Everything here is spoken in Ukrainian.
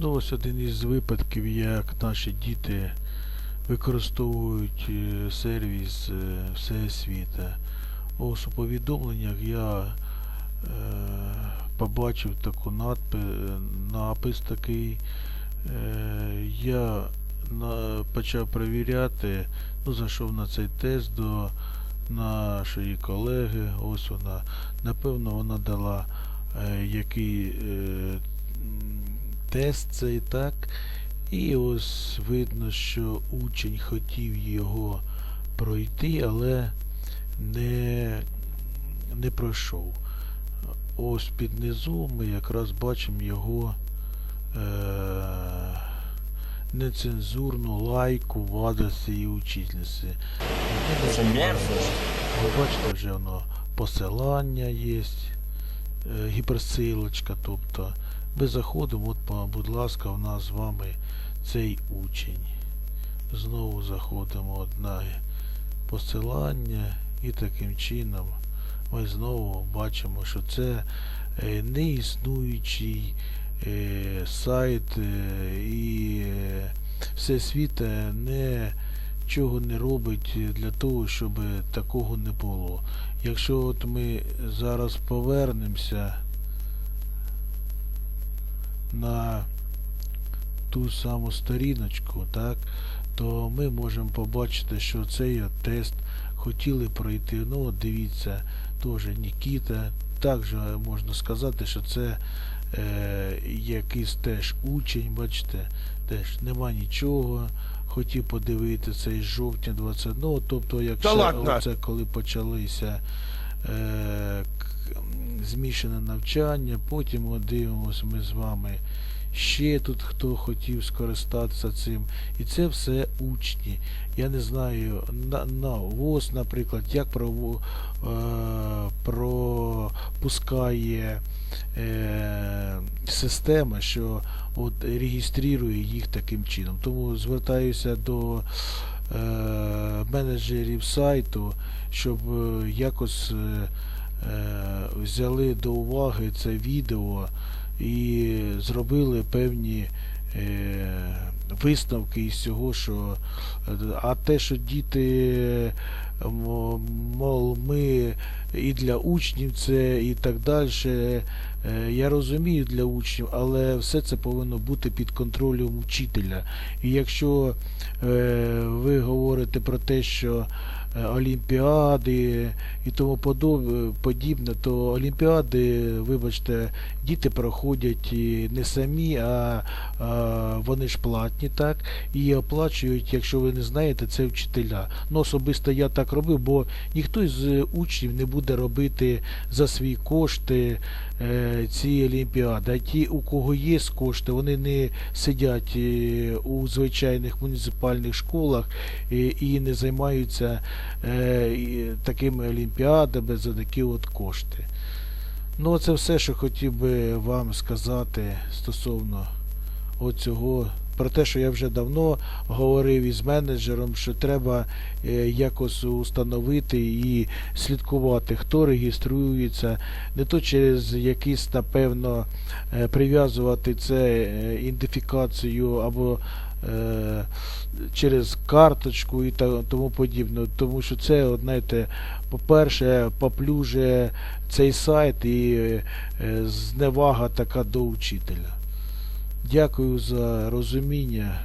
Ну, ось один із випадків, як наші діти використовують е, сервіс е, Всесвіта. Ось у повідомленнях я е, побачив таку надпи, напис такий. Е, я на, почав перевіряти, ну, зайшов на цей тест до нашої колеги. Ось вона. Напевно, вона дала е, який е, тест цей так. І ось видно, що учень хотів його пройти, але не, не пройшов. Ось під низу ми якраз бачимо його е, нецензурну лайку в адрес цієї учительниці. Ви бачите, вже воно посилання є, е, гіперсилочка, тобто ми заходимо, от, будь ласка, у нас з вами цей учень. Знову заходимо от на посилання і таким чином ми знову бачимо, що це е, неіснуючий е, сайт е, і е, Всесвіт е, не чого не робить для того, щоб такого не було. Якщо от ми зараз повернемося на ту саму сторіночку, так, то ми можемо побачити, що цей тест хотіли пройти. Ну, от дивіться, теж Нікіта. Також можна сказати, що це е, якийсь теж учень, бачите, теж нема нічого. Хотів подивити цей жовтня 20. Ну, тобто, як Та ще ладно. оце, коли почалися е, змішане навчання, потім от дивимося ми з вами ще тут хто хотів скористатися цим. І це все учні. Я не знаю, на, на ВОЗ, наприклад, як прово, е, пропускає е, система, що от реєструє їх таким чином. Тому звертаюся до е, менеджерів сайту, щоб е, якось е, взяли до уваги це відео і зробили певні е, висновки із цього, що е, а те, що діти, е, мол, ми і для учнів це і так далі. е, Я розумію для учнів, але все це повинно бути під контролем вчителя. І якщо е, ви говорите про те, що е, Олімпіади і тому подібне, то Олімпіади, вибачте, діти проходять не самі, а, вони ж платні, так, і оплачують, якщо ви не знаєте, це вчителя. Ну, особисто я так робив, бо ніхто з учнів не буде робити за свої кошти е, ці олімпіади. А ті, у кого є кошти, вони не сидять е, у звичайних муніципальних школах е, і не займаються е, такими олімпіадами за такі от кошти. Ну, це все, що хотів би вам сказати стосовно оцього. Про те, що я вже давно говорив із менеджером, що треба е, якось установити і слідкувати, хто реєструється, не то через якісь, напевно, е, прив'язувати це е, ідентифікацію або е, через карточку і тому подібне. Тому що це, знаєте, по-перше, поплюже цей сайт і е, зневага така до учителя. Дякую за розуміння.